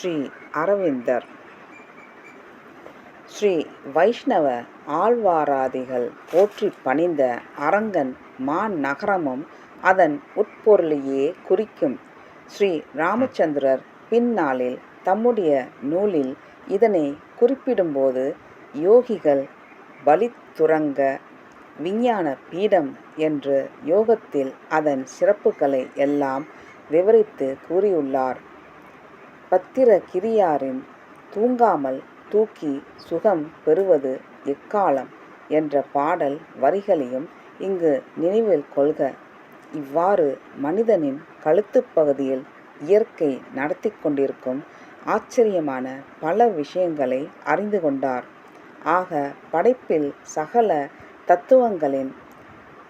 ஸ்ரீ அரவிந்தர் ஸ்ரீ வைஷ்ணவ ஆழ்வாராதிகள் போற்றி பணிந்த அரங்கன் மாநகரமும் அதன் உட்பொருளையே குறிக்கும். ஸ்ரீ ராமச்சந்திரர் பின்னாளில் தம்முடைய நூலில் இதனை குறிப்பிடும்போது யோகிகள் பலித்துரங்க விஞ்ஞான பீடம் என்று யோகத்தில் அதன் சிறப்புகளை எல்லாம் விவரித்து கூறியுள்ளார். பத்திர கிரியாரின் தூங்காமல் தூக்கி சுகம் பெறுவது எக்காலம் என்ற பாடல் வரிகளையும் இங்கு நினைவில் கொள்க. இவ்வாறு மனிதனின் கழுத்துப் பகுதியில் இயற்கை நடத்திக் கொண்டிருக்கும் ஆச்சரியமான பல விஷயங்களை அறிந்து கொண்டார். ஆக படைப்பில் சகல தத்துவங்களின்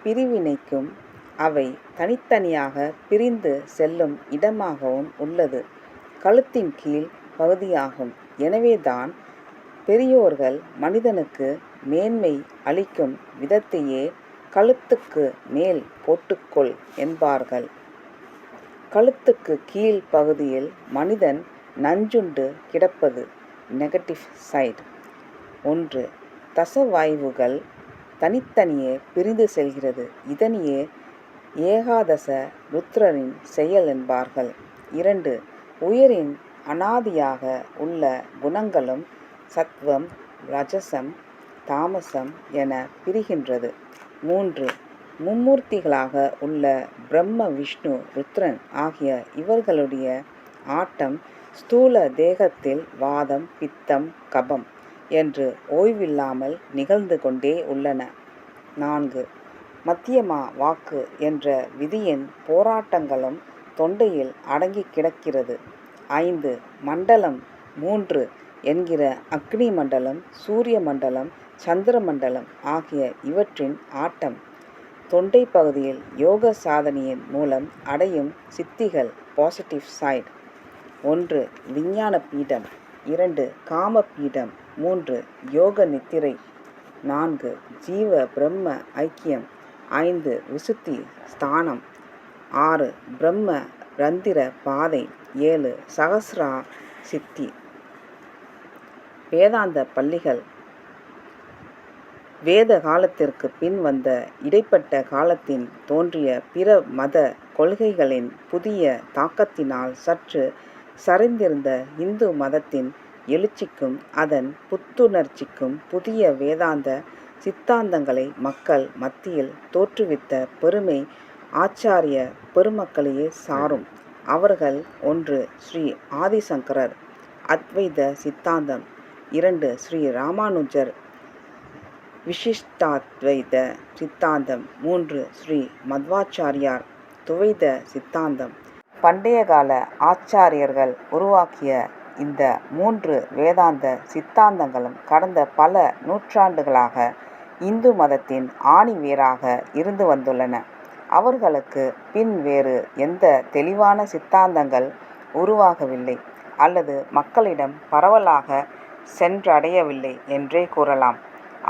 பிரிவினைக்கும் அவை தனித்தனியாக பிரிந்து செல்லும் இடமாகவும் உள்ளது கழுத்தின் கீழ் பகுதியாகும். எனவேதான் பெரியோர்கள் மனிதனுக்கு மேன்மை அளிக்கும் விதத்தையே கழுத்துக்கு மேல் போட்டுக்கொள் என்பார்கள். கழுத்துக்கு கீழ் பகுதியில் மனிதன் நஞ்சுண்டு கிடப்பது நெகட்டிவ் சைட். ஒன்று தசவாயுவுகள் தனித்தனியே பிரிந்து செல்கிறது. இதனையே ஏகாதச ருத்ரரின் செயல் என்பார்கள். இரண்டு உயிரின் அனாதியாக உள்ள குணங்களும் சத்வம் ரஜசம் தாமசம் என பிரிகின்றது. மூன்று மும்மூர்த்திகளாக உள்ள பிரம்ம விஷ்ணு ருத்ரன் ஆகிய இவர்களுடைய ஆட்டம் ஸ்தூல தேகத்தில் வாதம் பித்தம் கபம் என்று ஓய்வில்லாமல் நிகழ்ந்து கொண்டே உள்ளன. நான்கு மத்தியமா வாக்கு என்ற விதியின் போராட்டங்களும் தொண்டையில் அடங்கிக் கிடக்கிறது. ஐந்து மண்டலம். மூன்று என்கிற அக்னி மண்டலம் சூரிய மண்டலம் சந்திர மண்டலம் ஆகிய இவற்றின் ஆட்டம். தொண்டை பகுதியில் யோக சாதனையின் மூலம் அடையும் சித்திகள் பாசிட்டிவ் சைட். ஒன்று விஞ்ஞான பீடம். இரண்டு காம பீடம் மூன்று யோக நித்திரை. நான்கு ஜீவ பிரம்ம ஐக்கியம். ஐந்து விசுத்தி ஸ்தானம். ஆறு பிரம்ம ரந்திர பாதை ஏழு சகசிரா சித்தி. வேதாந்த பள்ளிகள் வேத காலத்திற்கு பின் வந்த இடைப்பட்ட காலத்தில் தோன்றிய பிற மத கொள்கைகளின் புதிய தாக்கத்தினால் சற்று சரிந்திருந்த இந்து மதத்தின் எழுச்சிக்கும் அதன் புத்துணர்ச்சிக்கும் புதிய வேதாந்த சித்தாந்தங்களை மக்கள் மத்தியில் தோற்றுவித்த பெருமை ஆச்சாரிய பெருமக்களையே சாரும். அவர்கள் ஒன்று ஸ்ரீ ஆதிசங்கரர் அத்வைத சித்தாந்தம் இரண்டு ஸ்ரீ ராமானுஜர் விசிஷ்டாத்வைத சித்தாந்தம் மூன்று ஸ்ரீ மத்வாச்சாரியார் துவைத சித்தாந்தம். பண்டைய கால ஆச்சாரியர்கள் உருவாக்கிய இந்த மூன்று வேதாந்த சித்தாந்தங்களும் கடந்த பல நூற்றாண்டுகளாக இந்து மதத்தின் ஆணிவேராக இருந்து வந்துள்ளன. அவர்களுக்கு பின் வேறு எந்த தெளிவான சித்தாந்தங்கள் உருவாகவில்லை அல்லது மக்களிடம் பரவலாக சென்றடையவில்லை என்றே கூறலாம்.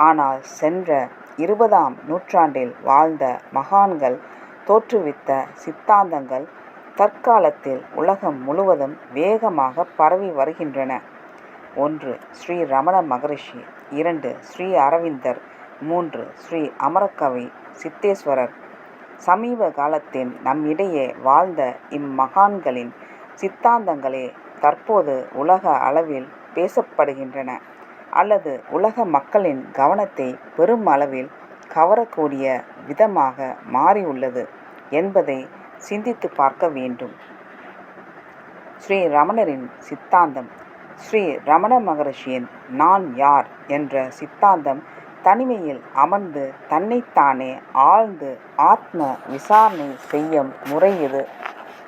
ஆனால் சென்ற இருபதாம் நூற்றாண்டில் வாழ்ந்த மகான்கள் தோற்றுவித்த சித்தாந்தங்கள் தற்காலத்தில் உலகம் முழுவதும் வேகமாக பரவி வருகின்றன. ஒன்று ஸ்ரீ ரமண மகரிஷி இரண்டு ஸ்ரீ அரவிந்தர் மூன்று ஸ்ரீ அமரகவி சித்தேஸ்வரர். சமீப காலத்தில் நம்மிடையே வாழ்ந்த இம்மகான்களின் சித்தாந்தங்களே தற்போது உலக அளவில் பேசப்படுகின்றன அல்லது உலக மக்களின் கவனத்தைப் பெருமளவில் கவரக்கூடிய விதமாக மாறியுள்ளது என்பதை சிந்தித்துப் பார்க்க வேண்டும். ஸ்ரீ ரமணரின் சித்தாந்தம் ஸ்ரீ ரமண மகரிஷியின் நான் யார் என்ற சித்தாந்தம் தனிமையில் அமர்ந்து தன்னைத்தானே ஆழ்ந்து ஆத்ம விசாரணை செய்யும் முறை இது.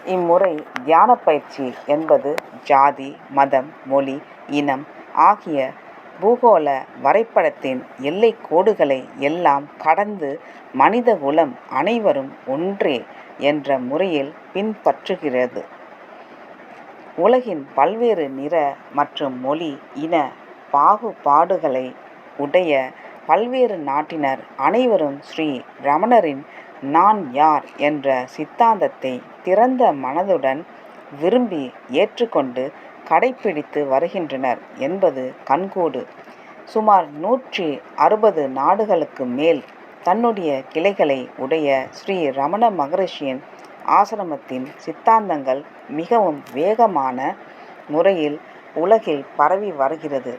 இம்முறை தியான பயிற்சி என்பது ஜாதி மதம் மொழி இனம் ஆகிய பூகோள வரைபடத்தின் எல்லை கோடுகளை எல்லாம் கடந்து மனிதகுலம் அனைவரும் ஒன்றே என்ற முறையில் பின்பற்றுகிறது. உலகின் பல்வேறு நிற மற்றும் மொழி இன பாகுபாடுகளை உடைய பல்வேறு நாட்டினர் அனைவரும் ஸ்ரீ ரமணரின் நான் யார் என்ற சித்தாந்தத்தை திறந்த மனதுடன் விரும்பி ஏற்றுக்கொண்டு கடைப்பிடித்து வருகின்றனர் என்பது கண்கூடு. சுமார் நூற்றி அறுபது நாடுகளுக்கு மேல் தன்னுடைய கிளைகளை உடைய ஸ்ரீ ரமண மகரிஷியின் ஆசிரமத்தின் சித்தாந்தங்கள் மிகவும் வேகமான முறையில் உலகில் பரவி வருகிறது.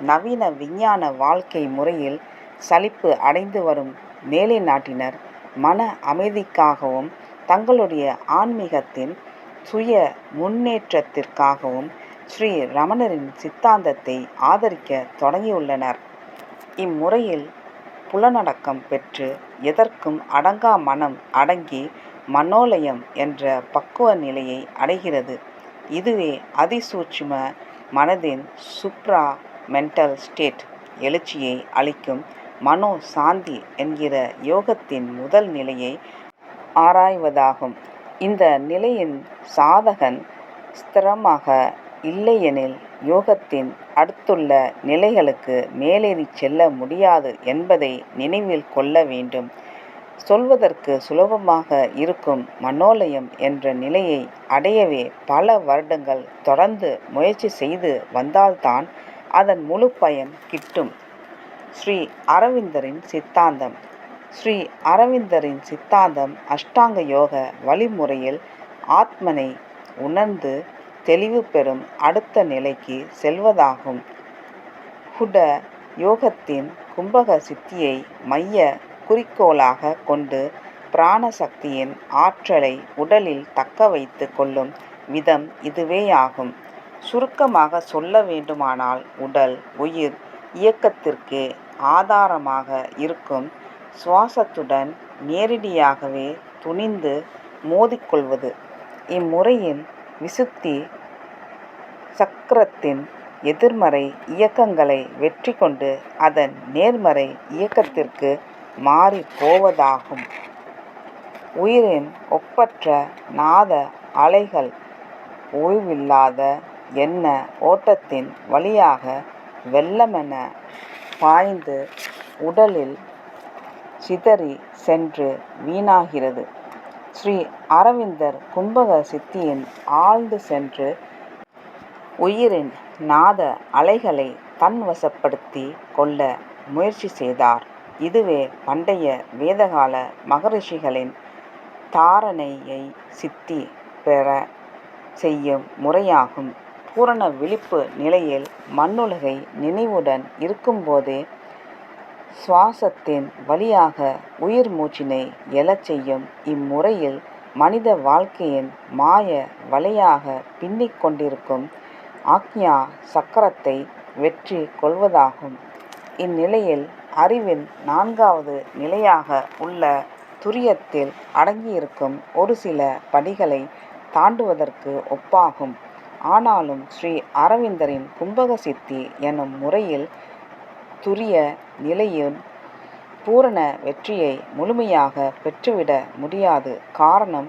நவீன விஞ்ஞான வாழ்க்கை முறையில் சலிப்பு அடைந்து வரும் மேலை நாட்டினர். மன அமைதிக்காகவும் தங்களுடைய ஆன்மீகத்தின் சுய முன்னேற்றத்திற்காகவும் ஸ்ரீ ரமணரின் சித்தாந்தத்தை ஆதரிக்க தொடங்கியுள்ளனர். இம்முறையில் புலனடக்கம் பெற்று எதற்கும் அடங்கா மனம் அடங்கி மனோலயம் என்ற பக்குவ நிலையை அடைகிறது. இதுவே அதிசூட்சும மனதின் சுப்ரா மென்டல் ஸ்டேட் எழுச்சியை அளிக்கும் மனோ சாந்தி என்கிற யோகத்தின் முதல் நிலையை ஆராய்வதாகும். இந்த நிலையின் சாதகன் ஸ்திரமாக இல்லையெனில் யோகத்தின் அடுத்துள்ள நிலைகளுக்கு மேலேறி செல்ல முடியாது என்பதை நினைவில் கொள்ள வேண்டும். சொல்வதற்கு சுலபமாக இருக்கும் மனோலயம் என்ற நிலையை அடையவே பல வருடங்கள் தொடர்ந்து முயற்சி செய்து வந்தால்தான் அதன் முழு பயன் கிட்டும். ஸ்ரீ அரவிந்தரின் சித்தாந்தம். ஸ்ரீ அரவிந்தரின் சித்தாந்தம் அஷ்டாங்க யோக வழிமுறையில் ஆத்மனை உணர்ந்து தெளிவு பெறும் அடுத்த நிலைக்கு செல்வதாகும். ஹுட யோகத்தின் கும்பக சித்தியை மைய குறிக்கோளாக கொண்டு பிராணசக்தியின் ஆற்றலை உடலில் தக்க வைத்து கொள்ளும் விதம் இதுவேயாகும். சுருக்கமாக சொல்ல வேண்டுமானால் உடல் உயிர் இயக்கத்திற்கு ஆதாரமாக இருக்கும் சுவாசத்துடன் நேரடியாகவே துணிந்து மோதிக்கொள்வது. இம்முறையில் விசுத்தி சக்கரத்தின் எதிர்மறை இயக்கங்களை வெற்றி கொண்டு அதன் நேர்மறை இயக்கத்திற்கு மாறி போவதாகும் உயிரின் ஒப்பற்ற நாத அலைகள் ஓய்வில்லாத எண்ண ஓட்டத்தின் வழியாக வெள்ளமென பாய்ந்து உடலில் சிதறி சென்று வீணாகிறது. ஸ்ரீ அரவிந்தர் கும்பக சித்தியின் ஆழ்ந்து சென்று உயிரின் நாத அலைகளை தன்வசப்படுத்தி கொள்ள முயற்சி செய்தார். இதுவே பண்டைய வேதகால மகரிஷிகளின் தாரணையை சித்தி பெற செய்யும் முறையாகும். பூரண விழிப்பு நிலையில் மண்ணுலகை நினைவுடன் இருக்கும்போதே சுவாசத்தின் வழியாக உயிர் மூச்சினை எழச் செய்யும் இம்முறையில் மனித வாழ்க்கையின் மாய வலையாக பின்னிக் கொண்டிருக்கும் ஆக்ஞா சக்கரத்தை வெற்றி கொள்வதாகும். இந்நிலையில் அறிவின் நான்காவது நிலையாக உள்ள துரியத்தில் அடங்கியிருக்கும் ஒரு சில படிகளை தாண்டுவதற்கு ஒப்பாகும். ஆனாலும் ஸ்ரீ அரவிந்தரின் கும்பக சித்தி எனும் முறையில் துரிய நிலையின் பூரண வெற்றியை முழுமையாக பெற்றுவிட முடியாது. காரணம்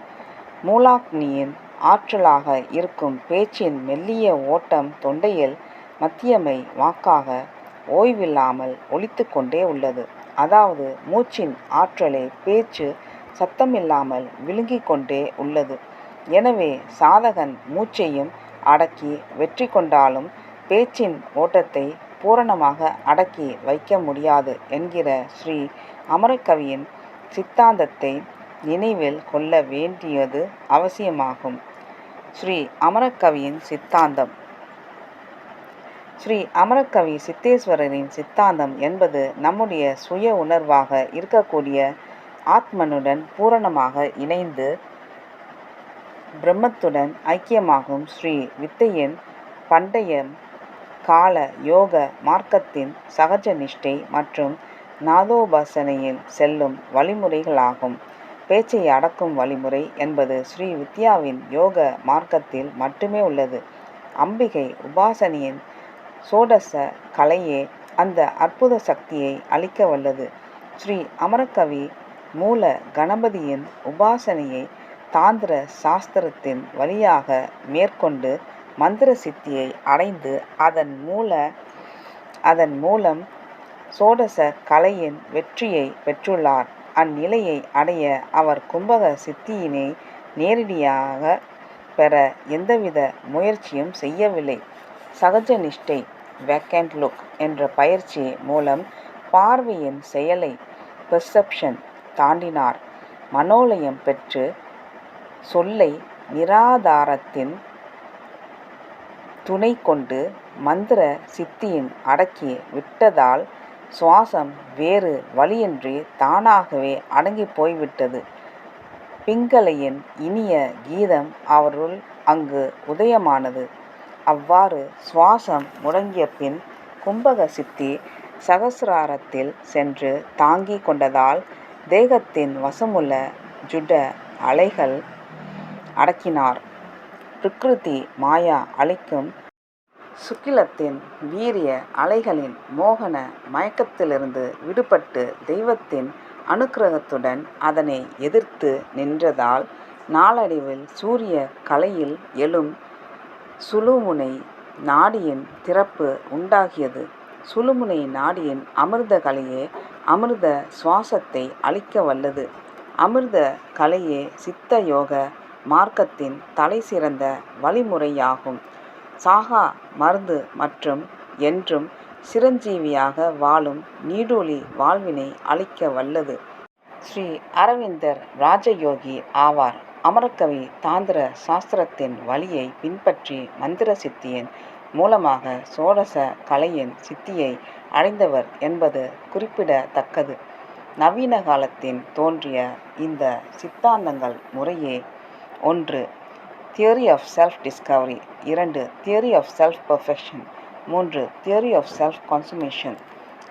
மூலாக்னியின் ஆற்றலாக இருக்கும் பேச்சின் மெல்லிய ஓட்டம் தொண்டையில் மத்தியமை வாக்காக ஓய்வில்லாமல் ஒழித்து கொண்டே உள்ளது. அதாவது மூச்சின் ஆற்றலை பேச்சு சத்தமில்லாமல் விழுங்கிக் கொண்டே உள்ளது. எனவே சாதகன் மூச்சையும் அடக்கி வெற்றி கொண்டாலும் பேச்சின் ஓட்டத்தை பூரணமாக அடக்கி வைக்க முடியாது என்கிற ஸ்ரீ அமரக்கவியின் சித்தாந்தத்தை நினைவில் கொள்ள வேண்டியது அவசியமாகும். ஸ்ரீ அமரக்கவியின் சித்தாந்தம். ஸ்ரீ அமரக்கவி சித்தேஸ்வரரின் சித்தாந்தம் என்பது நம்முடைய சுய உணர்வாக இருக்கக்கூடிய ஆத்மனுடன் பூரணமாக இணைந்து பிரம்மத்துடன் ஐக்கியமாகும் ஸ்ரீ வித்தையின் பண்டைய கால யோக மார்க்கத்தின் சகஜ நிஷ்டை மற்றும் நாதோபாசனையில் செல்லும் வழிமுறைகளாகும். பேச்சை அடக்கும் வழிமுறை என்பது ஸ்ரீ வித்யாவின் யோக மார்க்கத்தில் மட்டுமே உள்ளது. அம்பிகை உபாசனையின் சோடச கலையே அந்த அற்புத சக்தியை அளிக்க வல்லது. ஸ்ரீ அமரகவி மூல கணபதியின் உபாசனையை தாந்திர சாஸ்திரத்தின் வழியாக மேற்கொண்டு மந்திர சித்தியை அடைந்து அதன் மூல அதன் மூலம் சோடச கலையின் வெற்றியை பெற்றுள்ளார். அந்நிலையை அடைய அவர் கும்பக சித்தியினை நேரடியாக பெற எந்தவித முயற்சியும் செய்யவில்லை. சகஜ நிஷ்டை வேக்கண்ட் லுக் என்ற பயிற்சி மூலம் பார்வையின் செயலை பெர்செப்ஷன் தாண்டினார். மனோலயம் பெற்று சொல்லை நிராதாரத்தின் துணை கொண்டு மந்திர சித்தியின் அடக்கி விட்டதால் சுவாசம் வேறு வழியின்றி தானாகவே அடங்கி போய்விட்டது. பிங்களையின் இனிய கீதம் அவருள் அங்கு உதயமானது. அவ்வாறு சுவாசம் முடங்கிய பின் கும்பக சித்தி சகசிராரத்தில் சென்று தாங்கி கொண்டதால் தேகத்தின் வசமுள்ள ஜுட அலைகள் அடக்கினார். பிரகிருதி மாயா அளிக்கும் சுக்கிலத்தின் வீரிய அலைகளின் மோகன மயக்கத்திலிருந்து விடுபட்டு தெய்வத்தின் அனுக்கிரகத்துடன் அதனை எதிர்த்து நின்றதால் நாளடைவில் சூரிய கலையில் எழும் சுழுமுனை நாடியின் திறப்பு உண்டாகியது. சுழுமுனை நாடியின் அமிர்த கலையே அமிர்த சுவாசத்தை அளிக்க வல்லது. அமிர்த கலையே சித்த யோக மார்க்கத்தின் தலைசிறந்த வழிமுறையாகும். சாகா மருந்து மற்றும் என்றும் சிரஞ்சீவியாக வாழும் நீடூழி வாழ்வினை அளிக்க வல்லது. ஸ்ரீ அரவிந்தர் ராஜயோகி ஆவார். அமரக்கவி தாந்திர சாஸ்திரத்தின் வழியை பின்பற்றி மந்திர சித்தியின் மூலமாக சோடச கலையின் சித்தியை அடைந்தவர் என்பது குறிப்பிடத்தக்கது. நவீன காலத்தின் தோன்றிய இந்த சித்தாந்தங்கள் முறையே ஒன்று தியரி ஆஃப் செல்ஃப் டிஸ்கவரி இரண்டு தியரி ஆஃப் செல்ஃப் பர்ஃபெக்ஷன் மூன்று தியரி ஆஃப் செல்ஃப் கன்சுமேஷன்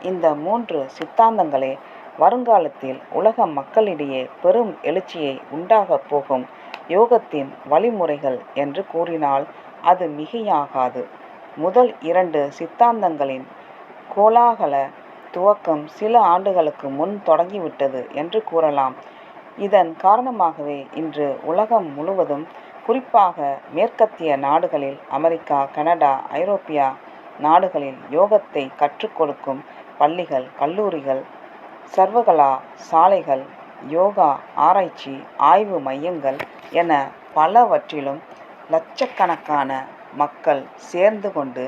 இந்த மூன்று சித்தாந்தங்களே வருங்காலத்தில் உலக மக்களிடையே பெரும் எழுச்சியை உண்டாகப் போகும் யோகத்தின் வழிமுறைகள் என்று கூறினால் அது மிகையாகாது. முதல் இரண்டு சித்தாந்தங்களின் கோலாகல துவக்கம் சில ஆண்டுகளுக்கு முன் தொடங்கிவிட்டது என்று கூறலாம். இதன் காரணமாகவே இன்று உலகம் முழுவதும் குறிப்பாக மேற்கத்திய நாடுகளில் அமெரிக்கா கனடா ஐரோப்பியா நாடுகளில் யோகத்தை கற்றுக் கொடுக்கும் பள்ளிகள் கல்லூரிகள் சர்வகலா சாலைகள் யோகா ஆராய்ச்சி ஆய்வு மையங்கள் என பலவற்றிலும் லட்சக்கணக்கான மக்கள் சேர்ந்து கொண்டு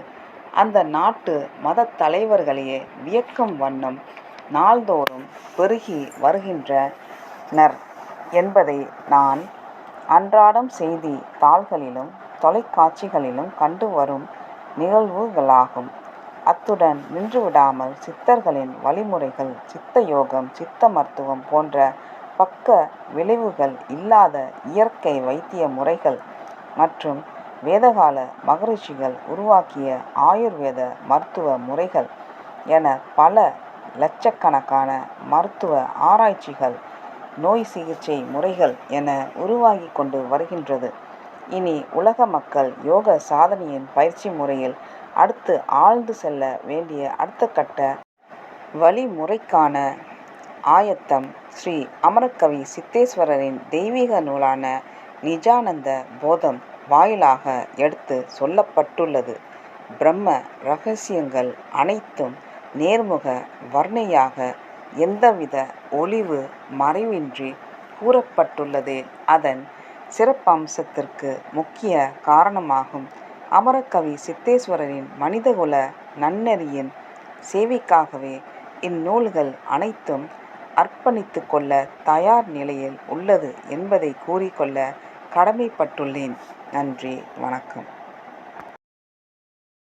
அந்த நாட்டு மத தலைவர்களையே வியக்கும் வண்ணம் நாள்தோறும் பெருகி வருகின்ற வருகின்றனர் என்பதை நான் அன்றாடம் செய்தி தாள்களிலும் தொலைக்காட்சிகளிலும் கண்டு வரும் நிகழ்வுகளாகும். அத்துடன் நின்றுவிடாமல் சித்தர்களின் வழிமுறைகள் சித்த யோகம் சித்த மருத்துவம் போன்ற பக்க விளைவுகள் இல்லாத இயற்கை வைத்திய முறைகள் மற்றும் வேதகால மகரிஷிகள் உருவாக்கிய ஆயுர்வேத மருத்துவ முறைகள் என பல லட்சக்கணக்கான மருத்துவ ஆராய்ச்சிகள் நோய் சிகிச்சை முறைகள் என உருவாகி கொண்டு வருகின்றது. இனி உலக மக்கள் யோக சாதனையின் பயிற்சி முறையில் அடுத்து ஆழ்ந்து செல்ல வேண்டிய அடுத்த கட்ட வழிமுறைக்கான ஆயத்தம் ஸ்ரீ அமரக்கவி சித்தேஸ்வரரின் தெய்வீக நூலான நிஜானந்த போதம் வாயிலாக எடுத்து சொல்லப்பட்டுள்ளது. பிரம்ம ரகசியங்கள் அனைத்தும் நேர்முக வர்ணையாக எந்தவித ஒளிவு மறைவின்றி கூறப்பட்டுள்ளதே அதன் சிறப்பம்சத்திற்கு முக்கிய காரணமாகும். அமரக்கவி சித்தேஸ்வரரின் மனிதகுல நன்னெறியின் சேவைக்காகவே இந்நூல்கள் அனைத்தும் அர்ப்பணித்து கொள்ள தயார் நிலையில் உள்ளது என்பதை கூறிக்கொள்ள கடமைப்பட்டுள்ளேன். நன்றி வணக்கம்.